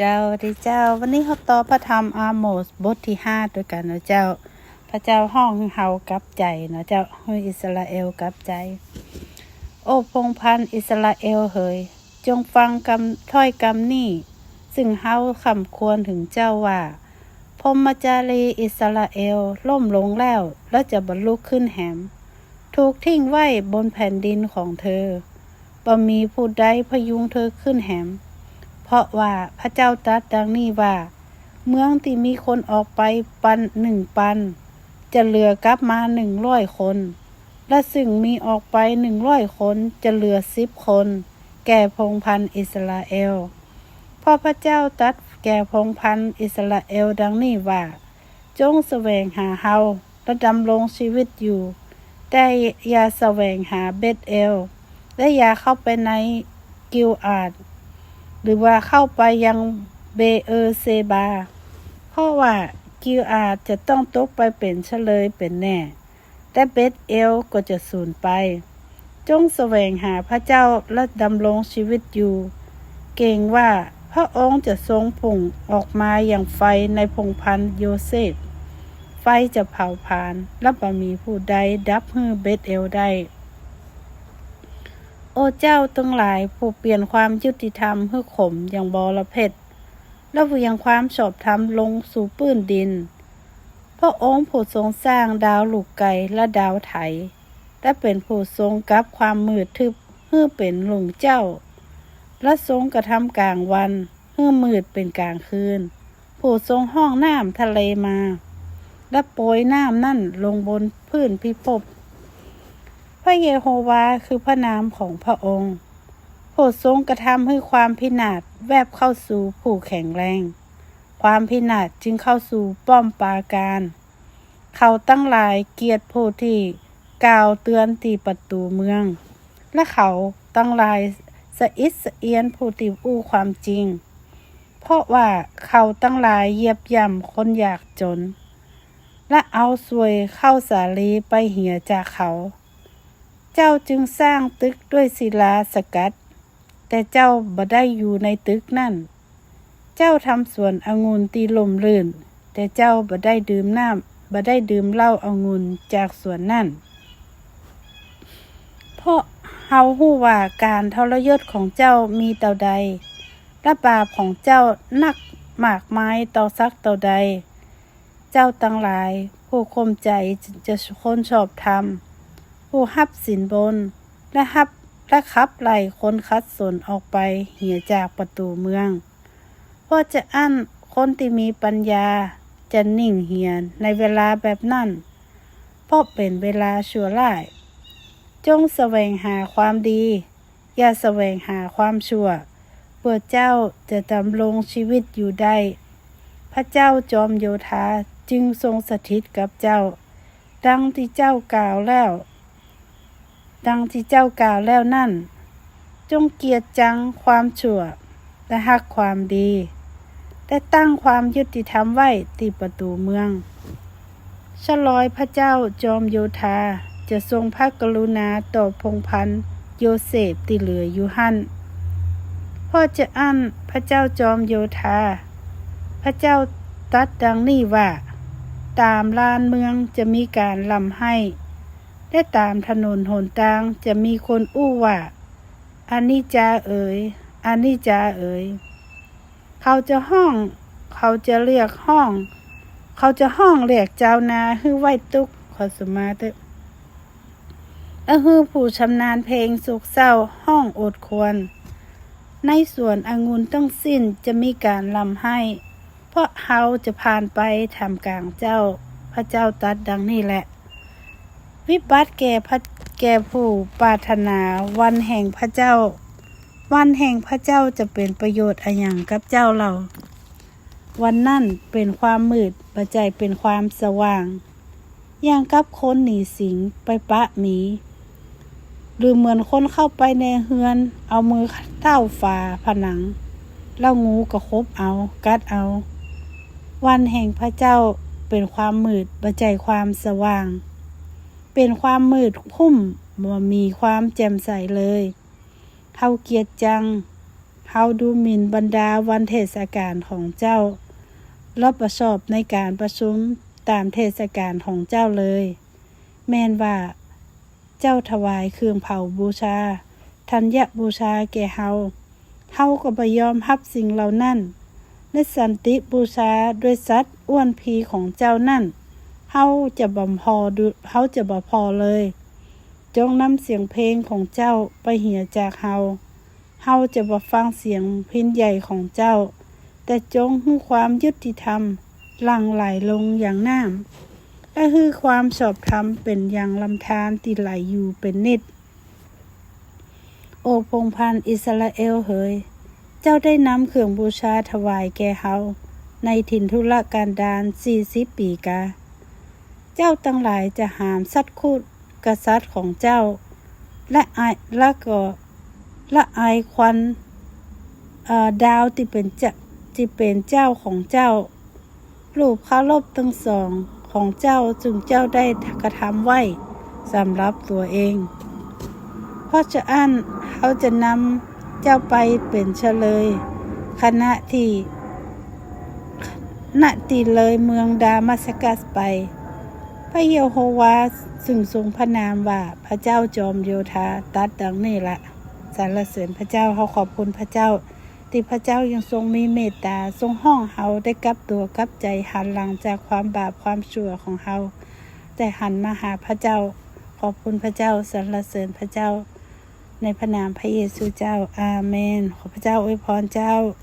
เจ้าดีเจ้า วันนี้เขาต่อพระธรรมอาโมสบทที่ห้าด้วยกันนะเจ้า พระเจ้าห้องเฮากับใจนะเจ้าให้อิสราเอลกับใจ โอ้พงพันอิสราเอลเฮยจงฟังคำถ้อยคำนี้ ซึ่งเฮาคำควรถึงเจ้าว่าพมจารีอิสราเอลล่มลงแล้ว แล้วจะบรรลุขึ้นแหม ถูกทิ้งไว้บนแผ่นดินของเธอบ่มีผู้ใดพยุงเธอขึ้นแหม เพราะว่าพระเจ้าตรัสดังนี้ว่า เมืองที่มีคนออกไปปันหนึ่งปัน จะเหลือกลับมาหนึ่งร้อยคน และซึ่งมีออกไปหนึ่งร้อยคนจะเหลือสิบคน แก่พงพันอิสราเอลพราะพระเจ้าตรัสแก่พงพันอิสราเอลดังนี้ว่า จงแสวงหาเฮาและดำรงชีวิตอยู่ แต่อย่าแสวงหาเบธเอล และอย่าเข้าไปในกิลอาด หรือว่าเข้าไปยังเบเอเซบา เพราะว่ากิลอาจะต้องตกไปเป็นเฉลยเป็นแน่ แต่เบธเอลก็จะสูญไป จงแสวงหาพระเจ้าและดำรงชีวิตอยู่ เก่งว่าพระองค์จะทรงพุ่งออกมาอย่างไฟในพงพันโยเซฟ ไฟจะเผาผลาญและบ่มีผู้ใดดับฮือเบธเอลได้ โอ้เจ้าทั้งหลายผู้เปลี่ยนความยุติธรรมให้ขมอย่างบอระเพ็ดและเวียงความชอบธรรมลงสู่ปื้นดิน พระองค์ผู้ทรงสร้างดาวลูกไก่และดาวไถและเป็นผู้ทรงกับความมืดทึบเพื่อเป็นหลวงเจ้า และทรงกระทำกลางวันเพื่อมืดเป็นกลางคืน ผู้ทรงห้องน้ำทะเลมา และโปรยน้ำนั่นลงบนพื้นพิภพ พระเยโฮวาคือพระนามของพระองค์โปรดทรงกระทำให้ความพินาศแวบเข้าสู่ผู้แข็งแรง ความพินาศจึงเข้าสู่ป้อมปราการ เขาตั้งหลายเกียรติผู้ที่กล่าวเตือนตีประตูเมือง และเขาตั้งหลายสะอิดสะเอียนผู้ติอู้ความจริง เพราะว่าเขาตั้งหลายเยียบย่ำคนอยากจน และเอาสวยเข้าสาลีไปเหี่ยจากเขา เจ้าจึงสร้างตึกด้วยศิลาสกัด แต่เจ้าบ่ได้อยู่ในตึกนั่น เจ้าทำสวนองุ่นตีลมลื่น แต่เจ้าบ่ได้ดื่มน้ำบ่ได้ดื่มเหล้าองุ่นจากสวนนั่น เพราะเฮาฮู้ว่าการทรยศของเจ้ามีเต่าใดและบาปของเจ้านักหมากไม้ต่อซักเต่าใด เจ้าตั้งหลาย ผู้คมใจจะคนชอบธรรม ผู้ฮับสินบน และฮับและขับไล่คนคัดสนออกไปเหี่ยจากประตูเมืองพราจะอั้นคนที่มีปัญญาจะนิ่งเหียนในเวลาแบบนั้นเพราะเป็นเวลาชั่วร้าย จงแสวงหาความดี อย่าแสวงหาความชั่วเพื่อเจ้าจะดำรงชีวิตอยู่ได้ พระเจ้าจอมโยธาจึงทรงสถิตกับเจ้า ดังที่เจ้ากล่าวแล้ว ดังที่เจ้ากล่าวแล้วนั่น จงเกียรติจังความชั่ว และหักความดีได้ตั้งความยุติธรรมไว้ที่ประตูเมืองฉลอยพระเจ้าจอมโยธาจะทรงพระกรุณาต่อพงพันธ์โยเซฟที่เหลืออยู่หันพ่อจะอั้นพระเจ้าจอมโยธา พระเจ้าตัดดังนี้ว่า ตามลานเมืองจะมีการลำให้ และตามถนนหนทางจะมีคนอู้ว่าอันนี้จาเอ๋ยอันนี้จาเอ๋ยเขาจะห้อง เขาจะเรียกห้อง เขาจะห้องเรียกเจ้านาฮือไหวตุกขอสมาเถอะฮือผู้ชำนาญเพลงสุกเศร้าห้องอดควร ในสวนองุ่นต้องสิ้นจะมีการลำให้ เพราะเขาจะผ่านไปทำกลางเจ้า พระเจ้าตัดดังนี้แหละ วิบัติแก่พระแก่ผู้ปรารถนาวันแห่งพระเจ้า วันแห่งพระเจ้าจะเป็นประโยชน์อะหย่างกับเจ้าเรา วันนั่นเป็นความมืดปัจจัยเป็นความสว่าง อย่างกับคนหนีสิงไปปะหมี หรือเหมือนคนเข้าไปในเฮือน เอามือเท้าฝาผนัง แล้วงูก็คบเอากัดเอา วันแห่งพระเจ้าเป็นความมืดปัจจัยความสว่าง เป็นความมืดคุ้มบ่มีความแจ่มใสเลยเท่าเกียร์จังเฮาดูหมิ่นบรรดาวันเทศกาลของเจ้ารับประชอบในการประชุมตามเทศกาลของเจ้าเลย แม่นว่าเจ้าถวายเครื่องเผาบูชาธัญบูชาแก่เฮาเฮาก็บ่ยอมรับสิ่งเหล่านั้นและสันติบูชาด้วยสัตว์อ้วนพีของเจ้านั่น เฮาจะบ่พอดูเฮาจะบ่พอเลย จงนำเสียงเพลงของเจ้าไปเหี่ยจากเฮาเฮาจะบ่ฟังเสียงเพินใหญ่ของเจ้า แต่จงให้ความยุติธรรมหลั่งไหลลงอย่างน้ำและคือความชอบธรรมเป็นอย่างลำธารที่ไหลอยู่เป็นนิด โอพงพันอิสราเอลเฮย เจ้าได้นำเครื่องบูชาถวายแก่เฮาในถิ่นทุรการดารสี่สิบปีกา เจ้าทั้งหลายจะหามสัตว์คูดกษัตริย์ของเจ้า และอายและก็ละอายควันดาวที่เป็นเจ้าที่เป็นเจ้าของเจ้ารูปเคารพทั้งสองของเจ้าจึงเจ้าได้กระทำไว้สำหรับตัวเอง เพราะจะอันเขาจะนำเจ้าไปเป็นเฉลย คณะที่ณตีเลยเมืองดามัสกัสไป พระเยโฮวาซึ่งทรงพระนามว่าพระเจ้าจอมโยธาตัดดังนี้ละสรรเสริญพระเจ้าเขาขอบคุณพระเจ้า ที่พระเจ้ายังทรงมีเมตตาทรงห้องเฮาได้กลับตัวกลับใจหันหลังจากความบาปความชั่วของเฮาแต่หันมาหาพระเจ้า ขอบคุณพระเจ้าสรรเสริญพระเจ้า ในพระนามพระเยซูเจ้าอาเมน ขอพระเจ้าอวยพรเจ้า